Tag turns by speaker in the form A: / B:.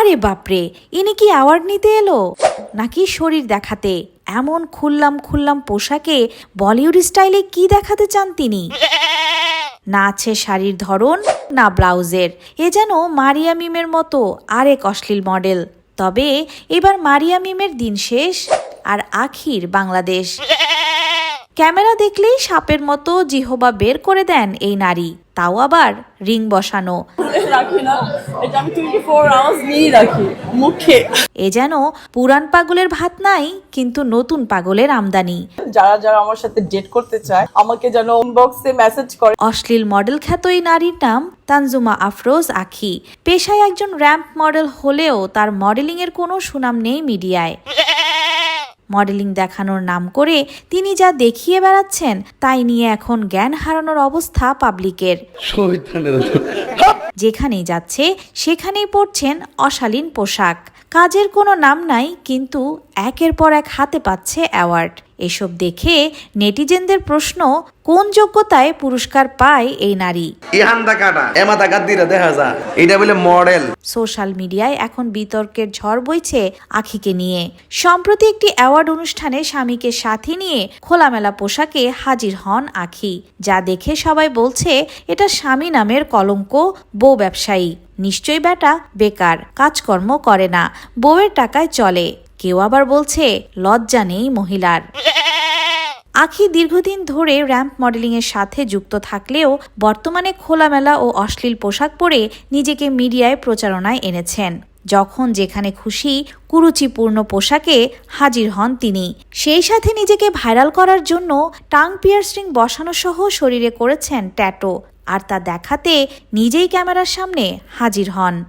A: আরে বাপরে, ইনি কি অ্যাওয়ার্ড নিতে এলো? নাকি শরীর দেখাতে? এমন খুললাম খুললাম পোশাকে বলিউড স্টাইলে কি দেখাতে চান তিনি? না আছে শাড়ির ধরন, না ব্লাউজের। এ যেন মারিয়া মিমের মতো আরেক অশ্লীল মডেল। তবে এবার মারিয়া মিমের দিন শেষ আর আখির বাংলাদেশ। ক্যামেরা দেখলেই সাপের মতো জিহবা বের করে দেন এই নারী। তাও আবার রিং বসানো। এ যেন পুরান পাগলের ভাত নাই কিন্তু নতুন পাগলের আমদানি।
B: যারা যারা আমার সাথে ডেট করতে চায় আমাকে যেন ইনবক্সে মেসেজ করে।
A: অশ্লীল মডেল খ্যাত এই নারীর নাম তানজুমা আফরোজ আখি। পেশায় একজন র্যাম্প মডেল হলেও তার মডেলিংয়ের কোনো সুনাম নেই মিডিয়ায়। মডেলিং দেখানোর নাম করে তিনি যা দেখিয়ে বেড়াচ্ছেন তাই নিয়ে এখন জ্ঞান হারানোর অবস্থা পাবলিকের। যেখানেই যাচ্ছে সেখানেই পড়ছেন অশালীন পোশাক। কাজের কোনো নাম নাই কিন্তু একের পর এক হাতে পাচ্ছে অ্যাওয়ার্ড। এসব দেখে নেটিজেনদের প্রশ্ন কোন যোগ্যতায় পুরস্কার পায় এই নারী?
C: ইহান্দা কাটা এমাতা গাদ্দিরা দেখা যা। এটা বলে মডেল।
A: সোশ্যাল মিডিয়ায় এখন বিতর্কের ঝড় বইছে আখিকে নিয়ে। সম্প্রতি একটি অ্যাওয়ার্ড অনুষ্ঠানে স্বামীকে সাথে নিয়ে খোলামেলা পোশাকে হাজির হন আখি। যা দেখে সবাই বলছে এটা স্বামী নামের কলঙ্ক বউ ব্যবসায়ী। নিশ্চয়ই বেটা বেকার কাজকর্ম করে না বউয়ের টাকায় চলে। কেউ আবার বলছে, লজ্জা নেই মহিলার। আখি দীর্ঘদিন ধরে র্যাম্প মডেলিংয়ের সাথে যুক্ত থাকলেও বর্তমানে খোলামেলা ও অশ্লীল পোশাক পরে নিজেকে মিডিয়ায় প্রচারণায় এনেছেন। যখন যেখানে খুশি, কুরুচিপূর্ণ পোশাকে হাজির হন তিনি। সেই সাথে নিজেকে ভাইরাল করার জন্য টাং পিয়ার্সিং বসানো সহ শরীরে করেছেন ট্যাটো। আর তা দেখাতে নিজেই ক্যামেরার সামনে হাজির হন।